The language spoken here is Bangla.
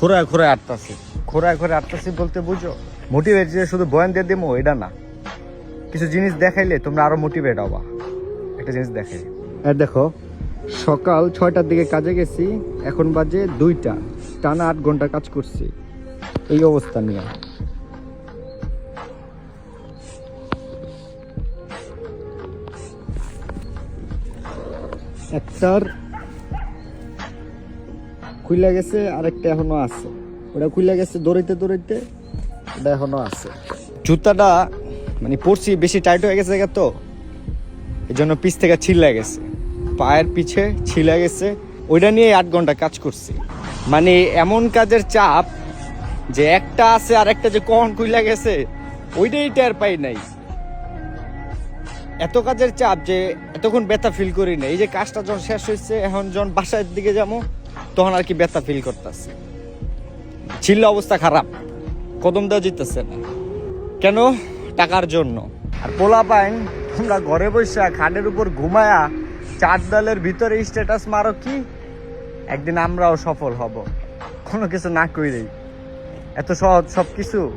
খোরায় খোরায় আটতাছি। খোরায় খোরায় আটতাছি বলতে বুঝো? মোটিভেট যে শুধু বয়ান দিয়ে দিমো, এটা না। কিছু জিনিস দেখাইলে তোমরা আরও মোটিভেট হবা। একটা জিনিস দেখাই। আর দেখো, সকাল ছয়টার দিকে কাজে গেছি, এখন বাজে দুইটা। টানা আট ঘণ্টা কাজ করছি। এই অবস্থা নিয়ে। একটার খুইলা গেছে, আরেকটা এখনও আছে। ওটা খুইলা গেছে দৌড়াইতে দৌড়াইতে, ওটা এখনও আছে। জুতাটা মানে পরছি, বেশি টাইট হয়ে গেছে তো। এই জন্য পিছ থেকে ছিলা গেছে। পায়ের পিছে ছিলা গেছে। ওইটা নিয়ে আট ঘণ্টা কাজ করছি। মানে এমন কাজের চাপ যে একটা আছে আর একটা যে কখন খুইলা গেছে, ওইটাই টের পাই নাই। এত কাজের চাপ যে এতক্ষণ ব্যথা ফিল করি না এই যে কাজটা যখন শেষ হয়েছে, এখন যখন বাসার দিকে যাব তখন আর কি ব্যথা ফিল করতেছে। ছিল অবস্থা খারাপ। কদম দেওয়া জিততেছে না। কেন? টাকার জন্য। আর পোলা পাইন তোমরা ঘরে বসে খাটের উপর ঘুমায়া চার দলের ভিতরে স্ট্যাটাস মারো কি? একদিন আমরাও সফল হব। কোনো কিছু না কইরেই। এত সহজ সব কিছু